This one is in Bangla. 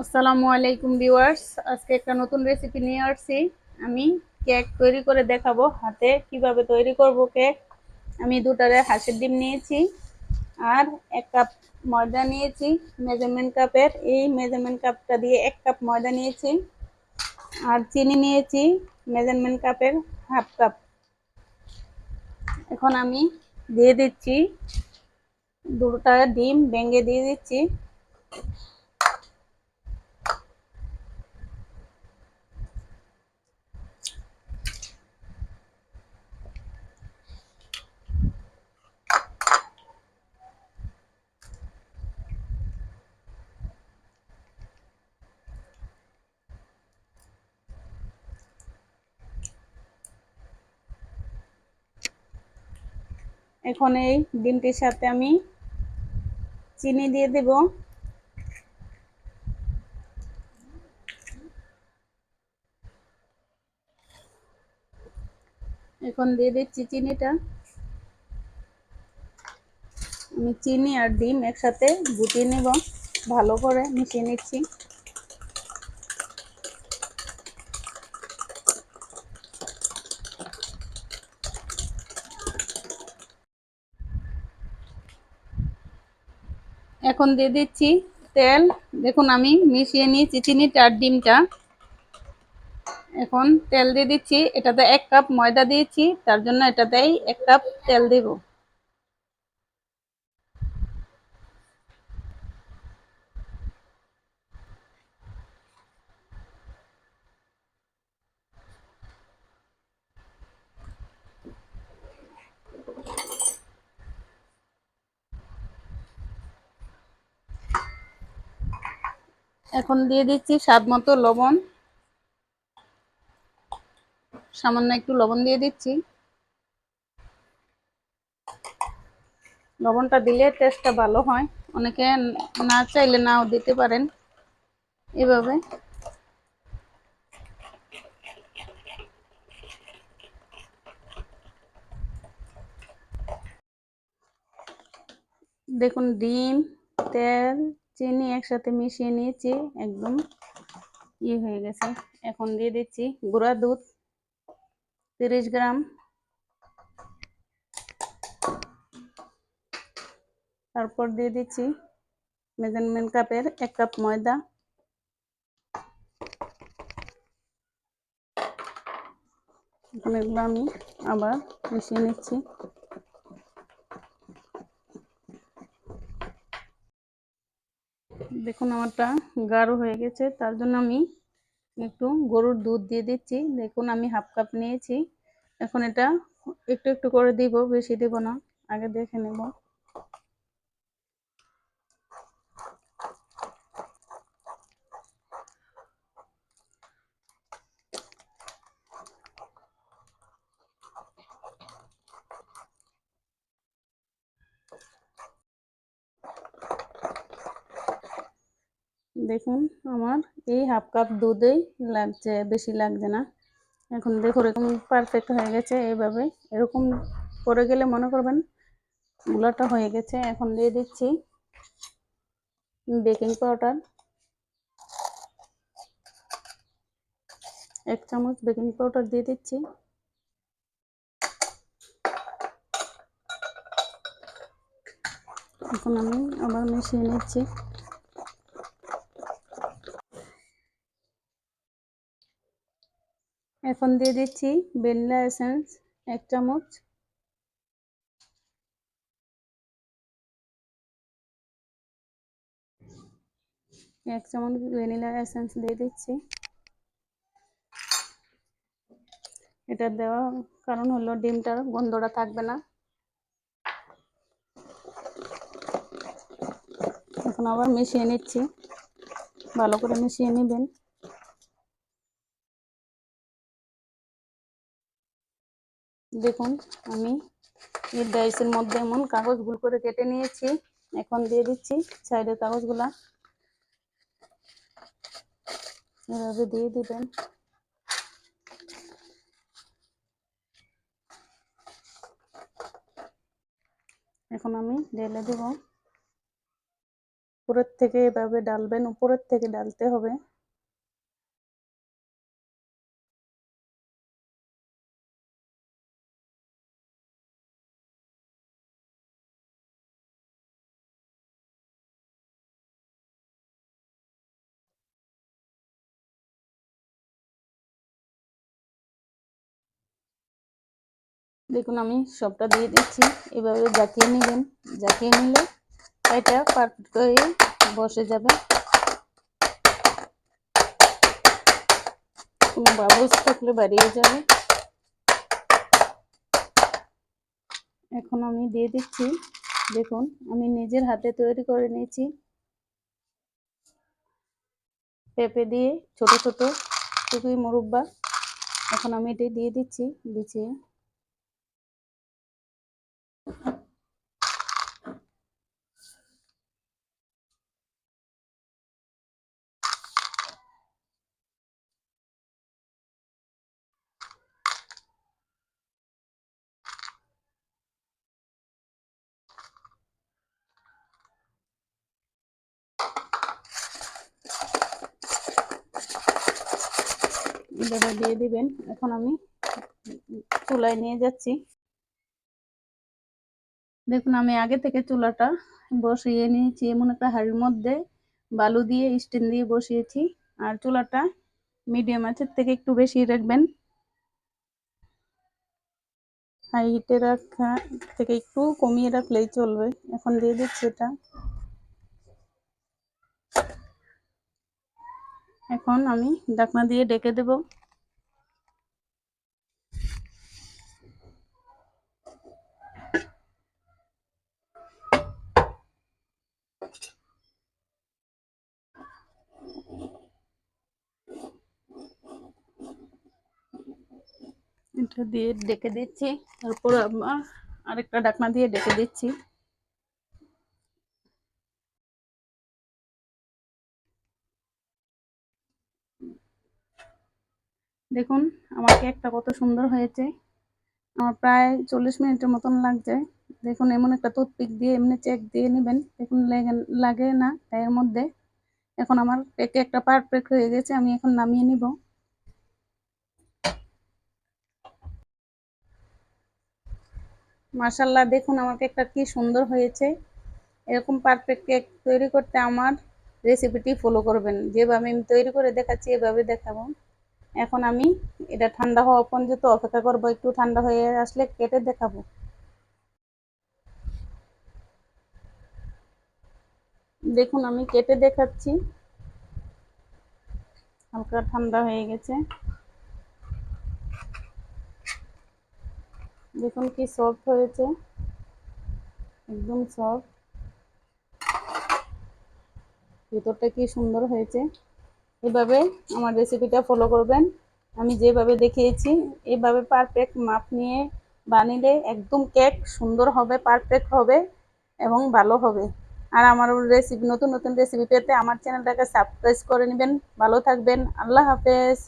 আসসালামু আলাইকুম ভিউয়ার্স। আজকে একটা নতুন রেসিপি নিয়ে আসছি। আমি কেক তৈরি করে দেখাবো হাতে, কীভাবে তৈরি করব কেক আমি দুটারে হাঁসের ডিম নিয়েছি আর এক কাপ ময়দা নিয়েছি মেজারমেন্ট কাপের এই মেজারমেন্ট কাপটা দিয়ে এক কাপ ময়দা নিয়েছি আর চিনি নিয়েছি মেজারমেন্ট কাপের হাফ কাপ এখন আমি দিয়ে দিচ্ছি, দুটা ডিম ভেঙে দিয়ে দিচ্ছি। এখন এই ডিমটির সাথে আমি চিনি দিয়ে দেব। এখন দিয়ে দিচ্ছি চিনিটা। আমি চিনি আর ডিম একসাথে গুটিয়ে নেব। ভালো করে মিশিয়ে নিচ্ছি। এখন দিয়ে দিচ্ছি তেল। দেখুন, আমি মিশিয়ে নিয়েছি চিনিটা আর ডিমটা। এখন তেল দিয়ে দিচ্ছি। এটাতে এক কাপ ময়দা দিয়েছি। তার জন্য এটাতেই এক কাপ তেল দেব। এখন দিয়ে দিচ্ছি স্বাদ মতো লবণ। সামান্য একটু লবণ দিয়ে দিচ্ছি। লবণটা দিলে টেস্টটা ভালো হয়। অনেকে না চাইলে নাও দিতে পারেন এভাবে। দেখুন, ডিম, তেল চিনি একসাথে মিশিয়ে নিয়েছি, একদম ইয়ে হয়ে গেছে। এখন দিয়ে দিচ্ছি গুঁড়া দুধ, তিরিশ গ্রাম। তারপর দিয়ে দিচ্ছি মেজারমেন্ট কাপের এক কাপ ময়দা। এখন এগুলো আমি আবার মিশিয়ে নিচ্ছি। দেখুন আমারটা গাঢ় হয়ে গেছে, তার জন্য আমি একটু গরুর দুধ দিয়ে দিচ্ছি। দেখুন আমি হাফ কাপ নিয়েছি, এখন এটা একটু একটু করে দিব, বেশি দেব না, আগে দেখে নেব। দেখুন, আমার এই হাফ কাপ দুধেই লাগছে, বেশি লাগছে না। এখন দেখো এরকম পারফেক্ট হয়ে গেছে এইভাবে। এরকম করে গেলে মনে করবেন গুলাটা হয়ে গেছে। এখন দিয়ে দিচ্ছি বেকিং পাউডার এক চামচ বেকিং পাউডার দিয়ে দিচ্ছি। এখন আমি আবার মিশিয়ে নিচ্ছি। এখন দিয়ে দিচ্ছি ভ্যানিলা এসেন্স এক চামচ এক চামচ ভ্যানিলা এসেন্স দিয়ে দিচ্ছি। এটা দেওয়া কারণ হলো ডিমটার গন্ধটা থাকবে না। এখন আবার মিশিয়ে নিচ্ছি। ভালো করে মিশিয়ে নেবেন। দেখুন, আমি এই ডাইসের মধ্যে এমন কাগজ ভুল করে কেটে নিয়েছি। এখন দিয়ে দিচ্ছি সাইডের কাগজগুলা। এভাবে দিয়ে দিবেন। এখন আমি ঢেলে দেব। উপরের থেকে এভাবে ডালবেন, উপরের থেকে ডালতে হবে। দেখুন, আমি সবটা দিয়ে দিচ্ছি। এভাবে জাকিয়ে নেবেন জাকিয়ে নিলে এটা পারফেক্ট হয়ে বসে যাবে। কোনো বাবলস থাকলে বাড়িয়ে যাবে। এখন আমি দিয়ে দিচ্ছি। দেখুন, আমি নিজের হাতে তৈরি করে নিয়েছি। পেঁপে দিয়ে ছোট ছোট টুকুই মুরব্বা। এখন আমি এটি দিয়ে দিচ্ছি, বিছিয়ে। এভাবে দিয়ে দিবেন। এখন আমি চুলায় নিয়ে যাচ্ছি। দেখুন, আমি আগে থেকে চুলাটা বসিয়ে নিয়েছি। এমন একটা হাঁড়ির মধ্যে বালু দিয়ে স্টিন দিয়ে বসিয়েছি। আর চুলাটা মিডিয়াম আঁচের থেকে একটু বেশি রাখবেন। হাই হিটে রাখা থেকে একটু কমিয়ে রাখলেই চলবে। এখন দিয়ে দিচ্ছি এটা। এখন আমি ডাকনা দিয়ে ডেকে দেব। এটা দিয়ে ডেকে দিচ্ছি। তারপর আবার আরেকটা ডাকনা দিয়ে ডেকে দিচ্ছি। দেখুন, আমার কেকটা কত সুন্দর হয়েছে। আমার প্রায় চল্লিশ মিনিটের মতন লাগছে। দেখুন, এমন একটা টুথপিক দিয়ে এমনি চেক দিয়ে নেবেন। দেখুন, লাগে না এর মধ্যে। এখন আমার কেকে একটা পারফেক্ট হয়ে গেছে, আমি এখন নামিয়ে নিব। মাসাল্লাহ দেখুন আমার কেকটা কি সুন্দর হয়েছে। এরকম পারফেক্ট কেক তৈরি করতে আমার রেসিপিটি ফলো করবেন। যেভাবে আমি তৈরি করে দেখাচ্ছি, এভাবে দেখাবো। এখন আমি এটা ঠান্ডা হওয়া পর্যন্ত অপেক্ষা করব, একটু ঠান্ডা হয়ে আসলে কেটে দেখাবো। দেখুন, আমি কেটে দেখাচ্ছি। হালকা ঠান্ডা হয়ে গেছে। দেখুন কি সফট হয়েছে। একদম সফট ভিতরটা কি সুন্দর হয়েছে। এভাবে আমার রেসিপিটা ফলো করবেন। আমি যেভাবে দেখিয়েছি, এভাবে পারফেক্ট মাপ নিয়ে বানিলে একদম কেক সুন্দর হবে পারফেক্ট হবে এবং ভালো হবে। আর আমার রেসিপি নতুন নতুন রেসিপি পেতে আমার চ্যানেলটাকে সাবস্ক্রাইব করে নেবেন। ভালো থাকবেন, আল্লাহ হাফেজ।